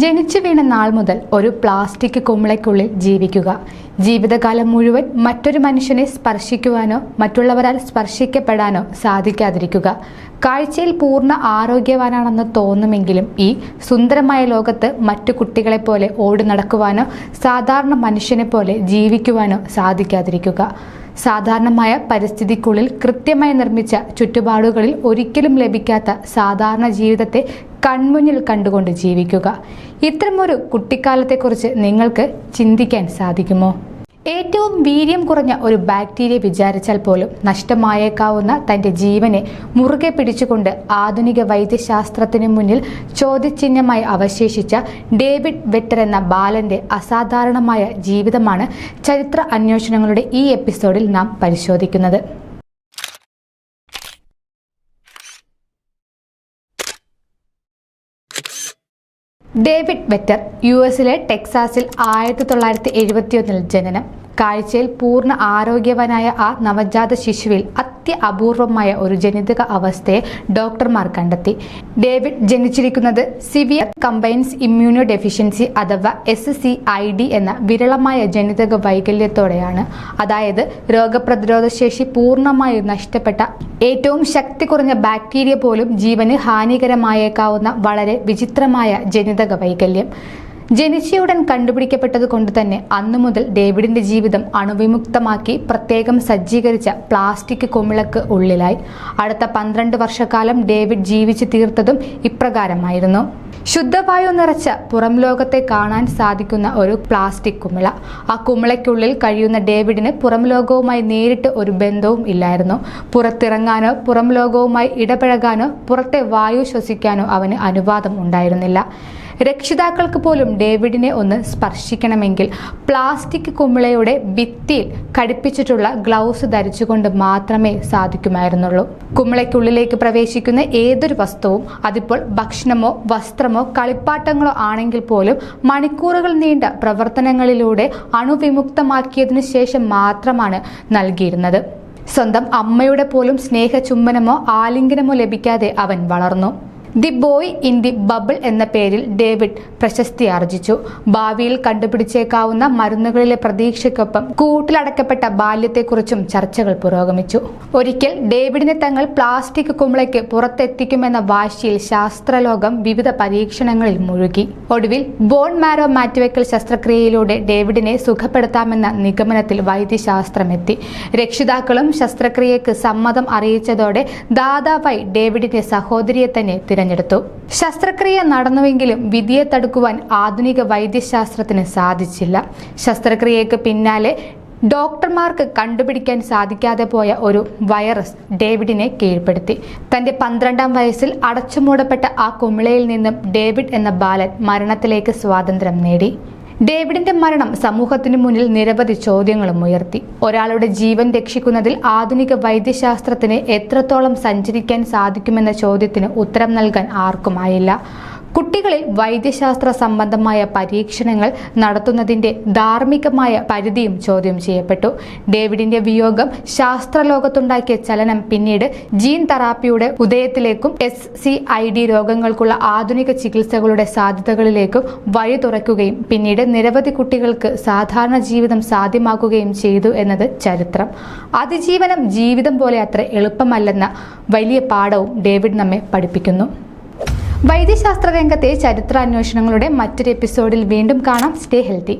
ജനിച്ചു വീണ നാൾ മുതൽ ഒരു പ്ലാസ്റ്റിക് കുമിളയ്ക്കുള്ളിൽ ജീവിക്കുക. ജീവിതകാലം മുഴുവൻ മറ്റൊരു മനുഷ്യനെ സ്പർശിക്കുവാനോ മറ്റുള്ളവരാൽ സ്പർശിക്കപ്പെടാനോ സാധിക്കാതിരിക്കുക. കാഴ്ചയിൽ പൂർണ ആരോഗ്യവാനാണെന്ന് തോന്നുമെങ്കിലും ഈ സുന്ദരമായ ലോകത്ത് മറ്റു കുട്ടികളെപ്പോലെ ഓടി നടക്കുവാനോ സാധാരണ മനുഷ്യനെ പോലെ ജീവിക്കുവാനോ സാധിക്കാതിരിക്കുക. സാധാരണമായ പരിസ്ഥിതിക്കുള്ളിൽ കൃത്യമായി നിർമ്മിച്ച ചുറ്റുപാടുകളിൽ ഒരിക്കലും ലഭിക്കാത്ത സാധാരണ ജീവിതത്തെ കൺമുന്നിൽ കണ്ടുകൊണ്ട് ജീവിക്കുക. ഇത്തരമൊരു കുട്ടിക്കാലത്തെക്കുറിച്ച് നിങ്ങൾക്ക് ചിന്തിക്കാൻ സാധിക്കുമോ? ഏറ്റവും വീര്യം കുറഞ്ഞ ഒരു ബാക്ടീരിയ വിചാരിച്ചാൽ പോലും നഷ്ടമായേക്കാവുന്ന തന്റെ ജീവനെ മുറുകെ പിടിച്ചുകൊണ്ട് ആധുനിക വൈദ്യശാസ്ത്രത്തിന് മുന്നിൽ ചോദ്യചിഹ്നമായി അവശേഷിച്ച ഡേവിഡ് വെറ്റർ എന്ന ബാലന്റെ അസാധാരണമായ ജീവിതമാണ് ചരിത്ര അന്വേഷണങ്ങളുടെ ഈ എപ്പിസോഡിൽ നാം പരിശോധിക്കുന്നത്. ഡേവിഡ് വെറ്റർ യു എസിലെ ടെക്സാസിൽ ആയിരത്തി തൊള്ളായിരത്തി എഴുപത്തിയൊന്നിൽ ജനനം. കാഴ്ചയിൽ പൂർണ ആരോഗ്യവാനായ ആ നവജാത ശിശുവിൽ അത്യ അപൂർവമായ ഒരു ജനിതക അവസ്ഥയെ ഡോക്ടർമാർ കണ്ടെത്തി. ഡേവിഡ് ജനിച്ചിരിക്കുന്നത് സിവിയർ കമ്പൈൻസ് ഇമ്മ്യൂണോ ഡെഫിഷ്യൻസി അഥവാ എസ് സി ഐ ഡി എന്ന വിരളമായ ജനിതക വൈകല്യത്തോടെയാണ്. അതായത് രോഗപ്രതിരോധ ശേഷി പൂർണമായി നഷ്ടപ്പെട്ട ഏറ്റവും ശക്തി കുറഞ്ഞ ബാക്ടീരിയ പോലും ജീവന് ഹാനികരമായേക്കാവുന്ന വളരെ വിചിത്രമായ ജനിതക വൈകല്യം. ജനിച്ചയുടൻ കണ്ടുപിടിക്കപ്പെട്ടത് കൊണ്ട് തന്നെ അന്നു മുതൽ ഡേവിഡിന്റെ ജീവിതം അണുവിമുക്തമാക്കി പ്രത്യേകം സജ്ജീകരിച്ച പ്ലാസ്റ്റിക് കുമിളക്ക് ഉള്ളിലായി. അടുത്ത പന്ത്രണ്ട് വർഷക്കാലം ഡേവിഡ് ജീവിച്ചു തീർത്തതും ഇപ്രകാരമായിരുന്നു. ശുദ്ധവായു നിറച്ച പുറം ലോകത്തെ കാണാൻ സാധിക്കുന്ന ഒരു പ്ലാസ്റ്റിക് കുമിള. ആ കുമിളയ്ക്കുള്ളിൽ കഴിയുന്ന ഡേവിഡിന് പുറം ലോകവുമായി നേരിട്ട് ഒരു ബന്ധവും ഇല്ലായിരുന്നു. പുറത്തിറങ്ങാനോ പുറം ലോകവുമായി ഇടപഴകാനോ പുറത്തെ വായു ശ്വസിക്കാനോ അവന് അനുവാദം ഉണ്ടായിരുന്നില്ല. രക്ഷിതാക്കൾക്ക് പോലും ഡേവിഡിനെ ഒന്ന് സ്പർശിക്കണമെങ്കിൽ പ്ലാസ്റ്റിക് കുമിളയുടെ ഭിത്തിയിൽ ഘടിപ്പിച്ചിട്ടുള്ള ഗ്ലൗസ് ധരിച്ചുകൊണ്ട് മാത്രമേ സാധിക്കുമായിരുന്നുള്ളൂ. കുമിളയ്ക്കുള്ളിലേക്ക് പ്രവേശിക്കുന്ന ഏതൊരു വസ്തുവും അതിപ്പോൾ ഭക്ഷണമോ വസ്ത്രമോ കളിപ്പാട്ടങ്ങളോ ആണെങ്കിൽ പോലും മണിക്കൂറുകൾ നീണ്ട പ്രവർത്തനങ്ങളിലൂടെ അണുവിമുക്തമാക്കിയതിനു ശേഷം മാത്രമാണ് നൽകിയിരുന്നത്. സ്വന്തം അമ്മയുടെ പോലും സ്നേഹചുംബനമോ ആലിംഗനമോ ലഭിക്കാതെ അവൻ വളർന്നു. The boy in the bubble എന്ന പേരിൽ ഡേവിഡ് പ്രശസ്തി ആർജിച്ചു ഭാവിയിൽ കണ്ടുപിടിച്ചേക്കാവുന്ന മരുന്നുകളിലെ പ്രതീക്ഷയ്ക്കൊപ്പം കൂട്ടിലടക്കപ്പെട്ട ബാല്യത്തെക്കുറിച്ചും ചർച്ചകൾ പുരോഗമിച്ചു. ഒരിക്കൽ ഡേവിഡിനെ തങ്ങൾ പ്ലാസ്റ്റിക് കുമ്പളയ്ക്ക് പുറത്തെത്തിക്കുമെന്ന വാശിയിൽ ശാസ്ത്രലോകം വിവിധ പരീക്ഷണങ്ങളിൽ മുഴുകി. ഒടുവിൽ ബോൺ മാരോ മാറ്റിവെക്കൽ ശസ്ത്രക്രിയയിലൂടെ ഡേവിഡിനെ സുഖപ്പെടുത്താമെന്ന നിഗമനത്തിൽ വൈദ്യശാസ്ത്രമെത്തി. രക്ഷിതാക്കളും ശസ്ത്രക്രിയക്ക് സമ്മതം അറിയിച്ചതോടെ ദാതാവായി ഡേവിഡിന്റെ സഹോദരിയെ തന്നെ തിരഞ്ഞെടുത്തു. ശസ്ത്രക്രിയ നടന്നുവെങ്കിലും വിധിയെ തടുക്കുവാൻ ആധുനിക വൈദ്യശാസ്ത്രത്തിന് സാധിച്ചില്ല. ശസ്ത്രക്രിയയ്ക്ക് പിന്നാലെ ഡോക്ടർമാർക്ക് കണ്ടുപിടിക്കാൻ സാധിക്കാതെ പോയ ഒരു വൈറസ് ഡേവിഡിനെ കീഴ്പ്പെടുത്തി. തന്റെ പന്ത്രണ്ടാം വയസ്സിൽ അടച്ചുമൂടപ്പെട്ട ആ കുമിളയിൽ നിന്നും ഡേവിഡ് എന്ന ബാലൻ മരണത്തിലേക്ക് സ്വാതന്ത്ര്യം നേടി. ഡേവിഡിന്റെ മരണം സമൂഹത്തിന് മുന്നിൽ നിരവധി ചോദ്യങ്ങളും ഉയർത്തി. ഒരാളുടെ ജീവൻ രക്ഷിക്കുന്നതിൽ ആധുനിക വൈദ്യശാസ്ത്രത്തിന് എത്രത്തോളം സഞ്ചരിക്കാൻ സാധിക്കുമെന്ന ചോദ്യത്തിന് ഉത്തരം നൽകാൻ ആർക്കുമായില്ല കുട്ടികളിൽ വൈദ്യശാസ്ത്ര സംബന്ധമായ പരീക്ഷണങ്ങൾ നടത്തുന്നതിന്റെ ധാർമ്മികമായ പരിധിയും ചോദ്യം ചെയ്യപ്പെട്ടു. ഡേവിഡിന്റെ വിയോഗം ശാസ്ത്രലോകത്തുണ്ടാക്കിയ ചലനം പിന്നീട് ജീൻ തെറാപ്പിയുടെ ഉദയത്തിലേക്കും എസ് സി ഐ ഡി രോഗങ്ങൾക്കുള്ള ആധുനിക ചികിത്സകളുടെ സാധ്യതകളിലേക്കും വഴി തുറക്കുകയും പിന്നീട് നിരവധി കുട്ടികൾക്ക് സാധാരണ ജീവിതം സാധ്യമാക്കുകയും ചെയ്തു എന്നത് ചരിത്രം. അതിജീവനം ജീവിതം പോലെ അത്ര എളുപ്പമല്ലെന്ന വലിയ പാഠവും ഡേവിഡ് നമ്മെ പഠിപ്പിക്കുന്നു. വൈദ്യശാസ്ത്ര രംഗത്തെ ചരിത്ര അന്വേഷണങ്ങളുടെ മറ്റൊരു എപ്പിസോഡിൽ വീണ്ടും കാണാം. Stay healthy